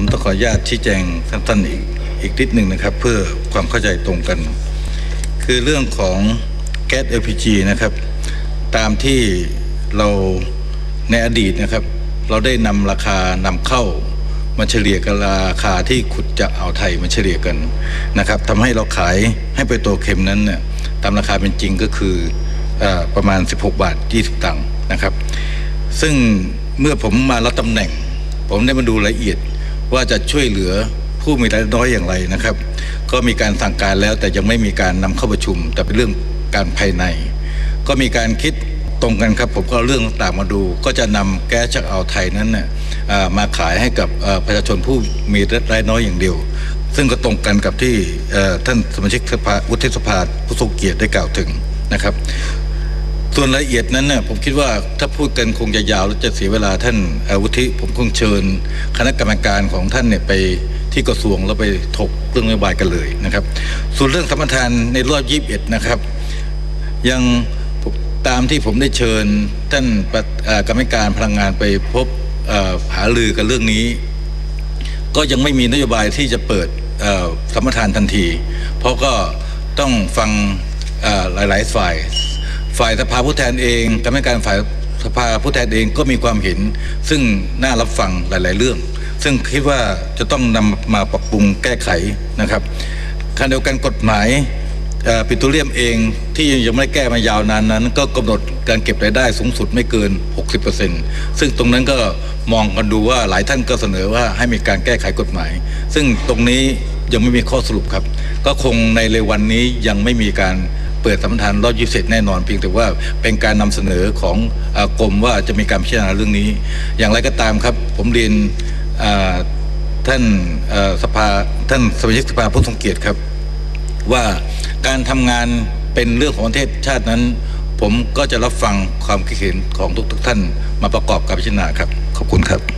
ผมต้องขออนุญาตชี้แจงสั้นๆอีกอีกนิดหนึ่งนะครับ เพื่อความเข้าใจตรงกัน คือเรื่องของแก๊ส LPG นะครับ ตามที่เราในอดีตนะครับ เราได้นำราคานำเข้ามาเฉลี่ยกับราคาที่ขุดจากอ่าวไทยมาเฉลี่ยกันนะครับทำให้เราขายให้ไปตัวเค็มนั้นเนี่ยตามราคาเป็นจริงก็คือเออประมาณ 16 บาท 20 ตังค์นะครับ ซึ่งเมื่อผมมารับตำแหน่ง ผมได้มาดูรายละเอียด ว่าจะช่วยเหลือผู้มีรายได้น้อยอย่างไรนะครับ ก็มีการสั่งการแล้วแต่ยังไม่มีการนำเข้าประชุม แต่เป็นเรื่องการภายใน ก็มีการคิดตรงกันครับผมก็เรื่องต่างมาดู ก็จะนำแก๊สจากอ่าวไทยนั้นน่ะอ่ามาขายให้กับประชาชนผู้มีรายได้น้อยอย่างเดียว ซึ่งก็ตรงกันกับที่ท่านสมาชิกสภาวุฒิสภาผู้ทรงเกียรติได้กล่าวถึงนะครับ ส่วนรายละเอียดนั้นเนี่ยผมคิดว่าถ้าพูดกันคงจะยาวและจะเสียเวลาท่านอ่อวุฒิผมคงเชิญ คณะกรรมการของท่านเนี่ยไปที่กระทรวงแล้วไปถกเรื่องนโยบายกันเลยนะครับ ส่วนเรื่องสัมปทานในรอบ21นะครับ ยังตามที่ผมได้เชิญท่านกรรมการพลังงานไปพบหารือกันเรื่องนี้ ก็ยังไม่มีนโยบายที่จะเปิดสัมปทานทันที เพราะก็ต้องฟังหลาย ๆ ฝ่าย ฝ่ายสภาผู้แทนเองกรรมการฝ่ายสภาผู้แทนเองก็มีความเห็น ซึ่งน่ารับฟังหลาย ๆ เรื่อง ซึ่งคิดว่าจะต้องนำมาปรับปรุงแก้ไขนะครับขณะเดียวกันกฎหมายปิโตรเลียมเองที่ยังไม่ได้แก้มายาวนานนั้น ก็กำหนดการเก็บรายได้สูงสุดไม่เกิน 60%ซึ่งตรงนั้นก็มองกันดูว่าหลายท่านก็เสนอว่าให้มีการแก้ไขกฎหมาย ซึ่งตรงนี้ยังไม่มีข้อสรุปครับ ก็คงในเร็ววันนี้ยังไม่มีการ ปิดสัมปทานรอบยี่สิบแน่นอนเพียงแต่ว่าเป็นการนำเสนอของอกรมว่าจะมีการพิจารณาเรื่องนี้ อย่างไรก็ตามครับ ผมเรียนท่านสภาท่านสมาชิกสภาผู้ทรงเกียรติครับ ว่าการทำงานเป็นเรื่องของประเทศชาตินั้น ผมก็จะรับฟังความคิดเห็นของทุกๆท่านมาประกอบการพิจารณาครับ ขอบคุณครับ